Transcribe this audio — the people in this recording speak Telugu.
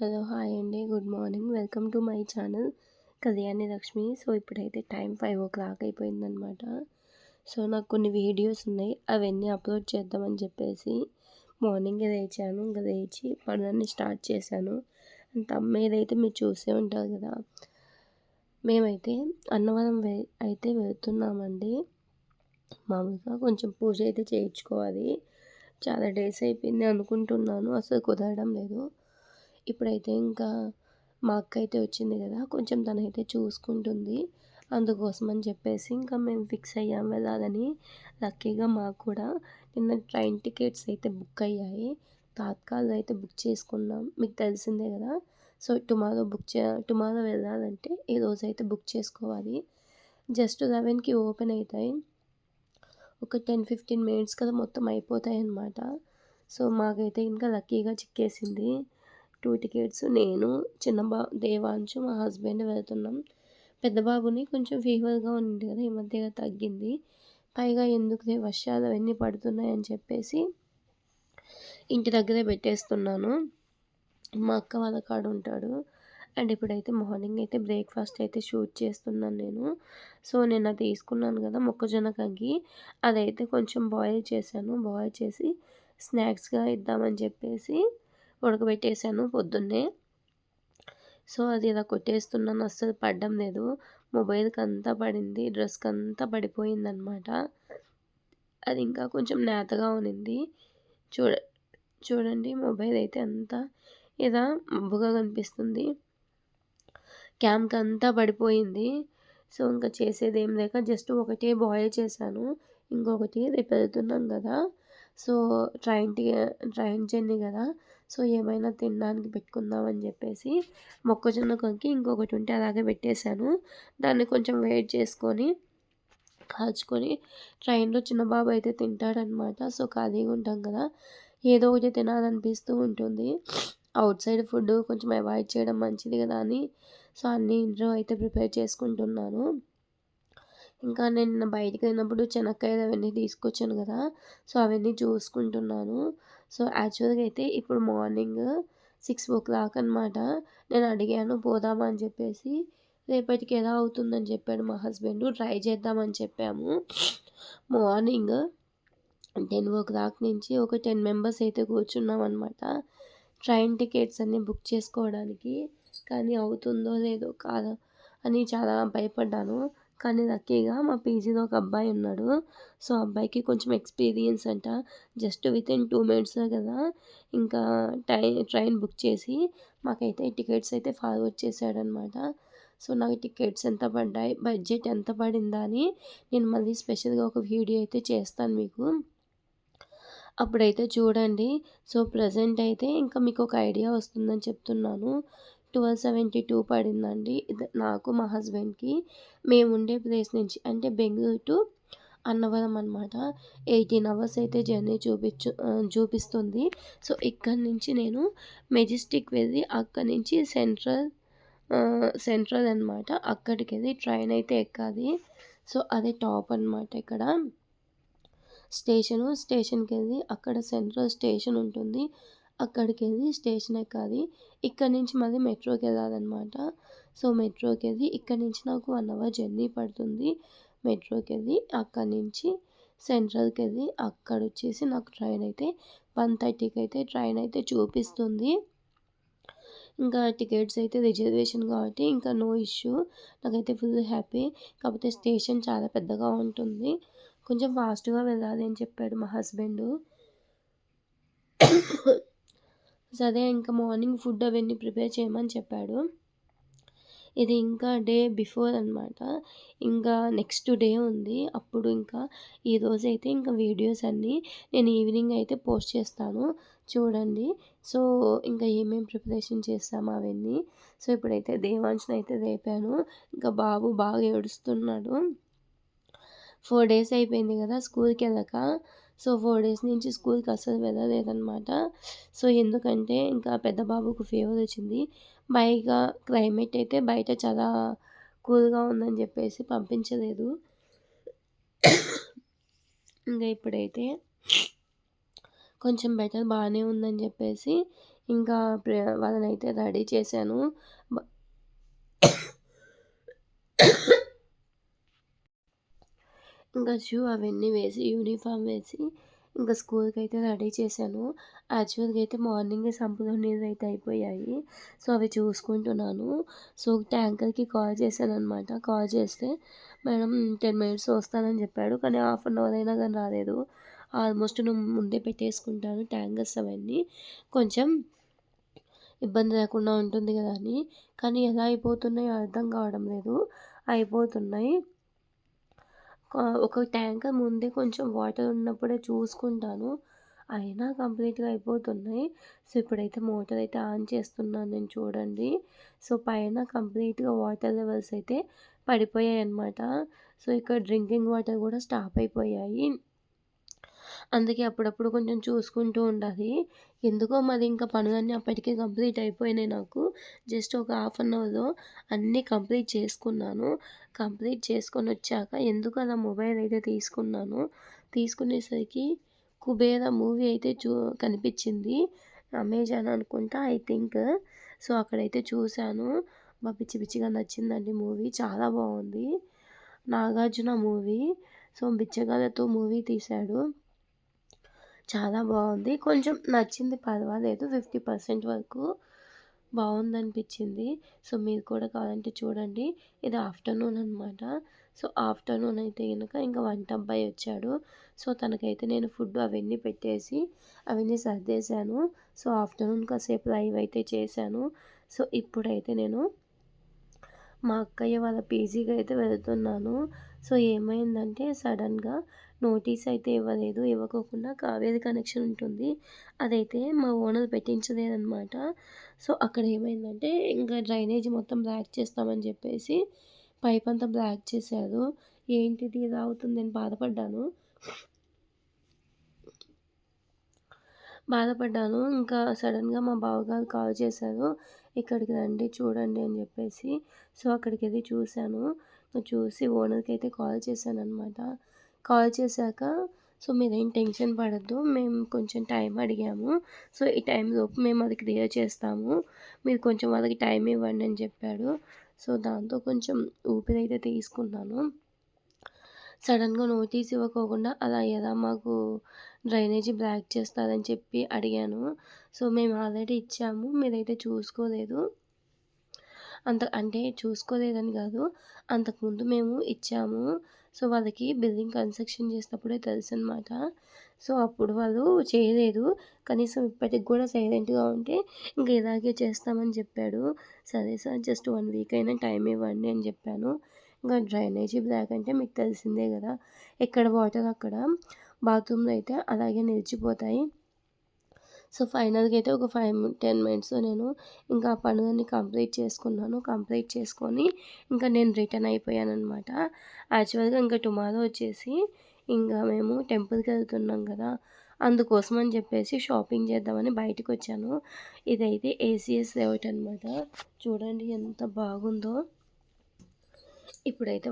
హలో హాయ్ అండి. Good morning. Welcome to my channel Kalyani Lakshmi. So ఇప్పుడైతే టైం ఫైవ్ ఓ క్లాక్ అయిపోయిందనమాట సో నాకు కొన్ని వీడియోస్ ఉన్నాయి. అవన్నీ అప్లోడ్ చేద్దామని చెప్పేసి మార్నింగ్ లేచాను. ఇంకా లేచి పనులన్నీ స్టార్ట్ చేశాను. అంత అమ్మేదైతే మీరు చూసే ఉంటారు కదా. మేమైతే అన్నవరం వె అయితే వెళ్తున్నామండి. మామూలుగా కొంచెం పూజ అయితే చేయించుకోవాలి. చాలా డేస్ అయిపోయింది అనుకుంటున్నాను. అసలు కుదరడం లేదు. ఇప్పుడైతే ఇంకా మా అక్క అయితే వచ్చింది కదా కొంచెం తనైతే చూసుకుంటుంది. అందుకోసం అని చెప్పేసి ఇంకా మేము ఫిక్స్ అయ్యాం వెళ్ళాలని. లక్కీగా మాకు కూడా నిన్న ట్రైన్ టికెట్స్ అయితే బుక్ అయ్యాయి. తాత్కాల్ అయితే బుక్ చేసుకున్నాం. మీకు తెలిసిందే కదా సో టుమారో బుక్ చే టుమారో వెళ్ళాలంటే ఈ రోజు అయితే బుక్ చేసుకోవాలి. జస్ట్ లెవెన్కి ఓపెన్ అవుతాయి ఒక టెన్ ఫిఫ్టీన్ మినిట్స్ కదా మొత్తం అయిపోతాయి అన్నమాట. సో మాకైతే ఇంకా లక్కీగా చిక్కేసింది. టూ టికెట్స్ నేను చిన్న బా దేవాంశు మా హస్బెండ్ వెళ్తున్నాం. పెద్ద బాబుని కొంచెం ఫీవర్గా ఉంది కదా ఈ మధ్యగా తగ్గింది. పైగా ఎందుకు వర్షాలు అవన్నీ పడుతున్నాయి అని చెప్పేసి ఇంటి దగ్గరే పెట్టేస్తున్నాను. మా అక్క వాళ్ళ కాడ ఉంటాడు. అండ్ ఇప్పుడైతే మార్నింగ్ అయితే బ్రేక్ఫాస్ట్ అయితే షూట్ చేస్తున్నాను నేను. సో నేను అది తీసుకున్నాను కదా మొక్కజొన్న కంకి అదైతే కొంచెం బాయిల్ చేశాను. బాయిల్ చేసి స్నాక్స్గా ఇద్దామని చెప్పేసి ఉడకబెట్టేసాను పొద్దున్నే. సో అది ఇలా కొట్టేస్తున్నాను అస్సలు పడడం లేదు. మొబైల్కి అంతా పడింది డ్రెస్కి అంతా పడిపోయింది అనమాట అది ఇంకా కొంచెం నేతగా ఉన్నింది. చూడ చూడండి మొబైల్ అయితే అంతా ఇలా మబ్బుగా కనిపిస్తుంది. క్యామ్కి అంతా పడిపోయింది. సో ఇంకా చేసేది ఏం లేక జస్ట్ ఒకటే బాయిల్ చేశాను. ఇంకొకటి రేపు వెళ్తున్నాం కదా. సో ట్రైన్ ట్రైన్ జర్నీ కదా. సో ఏమైనా తినడానికి పెట్టుకుందామని చెప్పేసి మొక్కజొన్న కంకి ఇంకొకటి ఉంటే అలాగే పెట్టేశాను. దాన్ని కొంచెం వెయిట్ చేసుకొని కాల్చుకొని ట్రైన్లో చిన్న బాబు అయితే తింటాడనమాట. సో ఖాళీగా ఉంటాం కదా. ఏదో ఒకటి తినాలనిపిస్తూ ఉంటుంది. అవుట్ సైడ్ ఫుడ్ కొంచెం అవాయిడ్ చేయడం మంచిది కదా అని సో అన్నీ ఇంట్లో అయితే ప్రిపేర్ చేసుకుంటున్నాను. ఇంకా నేను బయటకు వెళ్ళినప్పుడు చెనక్కాయలు అవన్నీ తీసుకొచ్చాను కదా. సో అవన్నీ చూసుకుంటున్నాను. సో యాక్చువల్గా అయితే ఇప్పుడు మార్నింగ్ సిక్స్ ఓ క్లాక్ అనమాట నేను అడిగాను పోదామా? అని చెప్పేసి రేపటికి ఎలా అవుతుందని చెప్పాడు మా హస్బెండ్. ట్రై చేద్దామని చెప్పాము. మార్నింగ్ టెన్ ఓ క్లాక్ నుంచి ఒక టెన్ మెంబర్స్ అయితే కూర్చున్నాం అనమాట ట్రైన్ టికెట్స్ అన్నీ బుక్ చేసుకోవడానికి. కానీ అవుతుందో లేదో కాదో అని చాలా భయపడ్డాను. కానీ లక్కీగా మా పీజీలో ఒక అబ్బాయి ఉన్నాడు. సో అబ్బాయికి కొంచెం ఎక్స్పీరియన్స్ అంట. Just with in two minutes కదా. ఇంకా టై ట్రైన్ బుక్ చేసి మాకైతే టికెట్స్ అయితే ఫార్వర్డ్ చేశాడనమాట. సో నాకు టికెట్స్ ఎంత పడ్డాయి బడ్జెట్ ఎంత పడిందా అని నేను మళ్ళీ స్పెషల్గా ఒక వీడియో అయితే చేస్తాను మీకు. అప్పుడైతే చూడండి. సో ప్రజెంట్ అయితే ఇంకా మీకు ఒక ఐడియా వస్తుందని చెప్తున్నాను. ట్వెల్వ్ సెవెంటీ టూ పడిందండి. నాకు మా హస్బెండ్కి. మేము ఉండే ప్లేస్ నుంచి అంటే బెంగళూరు టు అన్నవరం అనమాట ఎయిటీన్ అవర్స్ అయితే జర్నీ చూపించు చూపిస్తుంది. సో ఇక్కడి నుంచి నేను మెజెస్టిక్ వెళ్ళి అక్కడి నుంచి సెంట్రల్ సెంట్రల్ అనమాట అక్కడికి వెళ్ళి ట్రైన్ అయితే ఎక్కాలి. సో అదే టాప్ అనమాట ఇక్కడ. స్టేషను స్టేషన్కి వెళ్ళి అక్కడ సెంట్రల్ స్టేషన్ ఉంటుంది. అక్కడికి వెళ్ళి స్టేషన్ ఎక్కాలి. ఇక్కడ నుంచి మళ్ళీ మెట్రోకి వెళ్ళాలన్నమాట. సో మెట్రోకి వెళ్ళి ఇక్కడ నుంచి నాకు వన్ అవర్ జర్నీ పడుతుంది. మెట్రోకి వెళ్ళి అక్కడి నుంచి సెంట్రల్కి వెళ్ళి అక్కడ వచ్చేసి నాకు ట్రైన్ అయితే వన్ థర్టీకి అయితే ట్రైన్ అయితే చూపిస్తుంది. ఇంకా టికెట్స్ అయితే రిజర్వేషన్ కాబట్టి ఇంకా నో ఇష్యూ. నాకైతే ఫుల్ హ్యాపీ. కాకపోతే స్టేషన్ చాలా పెద్దగా ఉంటుంది. కొంచెం ఫాస్ట్గా వెళ్ళాలి అని చెప్పాడు మా హస్బెండ్. సరే ఇంకా మార్నింగ్ ఫుడ్ అవన్నీ ప్రిపేర్ చేయమని చెప్పాడు. ఇది ఇంకా డే బిఫోర్ అనమాట ఇంకా నెక్స్ట్ డే ఉంది. అప్పుడు ఇంకా ఈరోజు అయితే ఇంకా వీడియోస్ అన్నీ నేను ఈవినింగ్ అయితే పోస్ట్ చేస్తాను. చూడండి. సో ఇంకా ఏమేమి ప్రిపరేషన్ చేస్తాము అవన్నీ. సో ఇప్పుడైతే దేవాంశను అయితే రేపాను ఇంకా బాబు బాగా ఏడుస్తున్నాడు. ఫోర్ డేస్ అయిపోయింది కదా స్కూల్కి వెళ్ళక. సో ఫోర్ డేస్ నుంచి స్కూల్కి అసలు వెళ్ళలేదన్నమాట. సో ఎందుకంటే ఇంకా పెద్ద బాబుకు ఫీవర్ వచ్చింది. బయట క్లైమేట్ అయితే బయట చాలా కూల్గా ఉందని చెప్పేసి పంపించలేదు. ఇంకా ఇప్పుడైతే కొంచెం బెటర్ బాగానే ఉందని చెప్పేసి ఇంకా వాళ్ళనైతే రెడీ చేశాను. బ ఇంకా షూ అవన్నీ వేసి, యూనిఫార్మ్ వేసి, ఇంకా స్కూల్కి అయితే రెడీ చేశాను. యాక్చువల్‌గా అయితే మార్నింగే సంపులో అయితే అయిపోయాయి. సో, అవి చూసుకుంటున్నాను. సో, ట్యాంకర్‌కి కాల్ చేశాను అనమాట కాల్ చేస్తే, మేడం టెన్ మినిట్స్ వస్తానని చెప్పాడు. కానీ హాఫ్ అన్ అవర్ అయినా కానీ రాలేదు. ఆల్మోస్ట్ నేను ముందే పెట్టేసుకుంటాను ట్యాంకర్స్ అవన్నీ. కొంచెం ఇబ్బంది లేకుండా ఉంటుంది కదా అని. కానీ ఎలా అయిపోతున్నాయో అర్థం కావడం లేదు. అయిపోతున్నాయి. ఒక ట్యాంకర్ ముందే కొంచెం వాటర్ ఉన్నప్పుడే చూసుకుంటాను. అయినా కంప్లీట్‌గా అయిపోతున్నాయి. సో, ఇప్పుడైతే మోటర్ అయితే ఆన్ చేస్తున్నాను నేను చూడండి. సో, పైన కంప్లీట్‌గా వాటర్ లెవెల్స్ అయితే పడిపోయాయి అనమాట సో, ఇక్కడ డ్రింకింగ్ వాటర్ కూడా స్టాప్ అయిపోయాయి. అందుకే అప్పుడప్పుడు కొంచెం చూసుకుంటూ ఉండాలి. ఎందుకో మరి ఇంకా పనులన్నీ అప్పటికే కంప్లీట్ అయిపోయినాయి నాకు. జస్ట్ ఒక హాఫ్ అన్ అవర్‌లో అన్నీ కంప్లీట్ చేసుకున్నాను. కంప్లీట్ చేసుకొనొచ్చాక ఎందుకు అలా మొబైల్ అయితే తీసుకున్నాను. తీసుకునేసరికి 'కుబేర' మూవీ అయితే చూ కనిపించింది. అమెజాన్ అనుకుంటా ఐ థింక్. సో, అక్కడైతే చూశాను. మా పిచ్చి పిచ్చిగా నచ్చిందండి మూవీ. చాలా బాగుంది నాగార్జున మూవీ. సో, బిచ్చగాళ్ళతో మూవీ తీశాడు. చాలా బాగుంది కొంచెం నచ్చింది పర్వాలేదు. 50% వరకు బాగుందనిపించింది సో, మీరు కూడా కావాలంటే చూడండి. ఇది ఆఫ్టర్‌నూన్ అనమాట. సో, ఆఫ్టర్‌నూన్ అయితే కనుక ఇంకా వంట అబ్బాయి వచ్చాడు. సో, తనకైతే నేను ఫుడ్ అవన్నీ పెట్టేసి, అవన్నీ సర్దేశాను. సో, ఆఫ్టర్‌నూన్ కాసేపు లైవ్ అయితే చేశాను. సో, ఇప్పుడైతే నేను మా అక్కయ్య వాళ్ళ పీజీకి అయితే వెళ్తున్నాను. సో, ఏమైందంటే సడన్‌గా నోటీస్ అయితే ఇవ్వలేదు. ఇవ్వకోకుండా కావేరి కనెక్షన్ ఉంటుంది. అదైతే మా ఓనర్ పెట్టించలేదనమాట. సో, అక్కడ ఏమైందంటే ఇంకా డ్రైనేజ్ మొత్తం బ్లాక్ చేస్తామని చెప్పేసి పైప్ అంతా బ్లాక్ చేశారు. ఏంటిది ఇలా నేను బాధపడ్డాను. బాధపడ్డాను. ఇంకా సడన్‌గా మా బావగారు కాల్ చేశారు. ఇక్కడికి రండి చూడండి అని చెప్పేసి. సో, అక్కడికి వెళ్ళి చూశాను. చూసి ఓనర్‌కి అయితే కాల్ చేశాననమాట. కాల్ చేశాక సో, మీరేం టెన్షన్ పడద్దు మేము కొంచెం టైం అడిగాము. సో, ఈ టైంలోపు మేము అది క్లియర్ చేస్తాము. మీరు కొంచెం వాళ్ళకి టైం ఇవ్వండి అని చెప్పాడు. సో, దాంతో కొంచెం ఊపిరైతే తీసుకున్నాను. సడన్‌గా నోటీస్ ఇవ్వకోకుండా అలా ఎలా మాకు డ్రైనేజీ బ్లాక్ చేస్తారని చెప్పి అడిగాను. సో, మేము ఆల్రెడీ ఇచ్చాము. మీరైతే చూసుకోలేదు. అంత అంటే చూసుకోలేదని కాదు. అంతకుముందు మేము ఇచ్చాము. సో, వాళ్ళకి బిల్డింగ్ కన్స్ట్రక్షన్ చేసినప్పుడే తెలుసు అనమాట సో, అప్పుడు వాళ్ళు చేయలేదు. కనీసం ఇప్పటికి కూడా సైలెంట్‌గా ఉంటే ఇంక ఇలాగే చేస్తామని చెప్పాడు. సరే సార్ జస్ట్ వన్ వీక్ అయినా టైం ఇవ్వండి అని చెప్పాను. ఇంకా డ్రైనేజీ బ్లాక్ అంటే మీకు తెలిసిందే కదా! ఎక్కడ వాటర్ అక్కడ బాత్రూమ్‌లో అయితే అలాగే నిలిచిపోతాయి. సో, ఫైనల్‌గా అయితే ఒక 5, 10 మినిట్స్‌లో నేను ఇంకా ఆ పనులన్నీ కంప్లీట్ చేసుకున్నాను. కంప్లీట్ చేసుకొని ఇంకా నేను రిటర్న్ అయిపోయాను అనమాట యాక్చువల్‌గా ఇంకా టుమారో వచ్చేసి ఇంకా మేము టెంపుల్‌కి వెళ్తున్నాం కదా! అందుకోసం అని చెప్పేసి షాపింగ్ చేద్దామని బయటకొచ్చాను. ఇదైతే ఏసీఎస్ లేఅవుట్ అనమాట. చూడండి ఎంత బాగుందో. ఇప్పుడైతే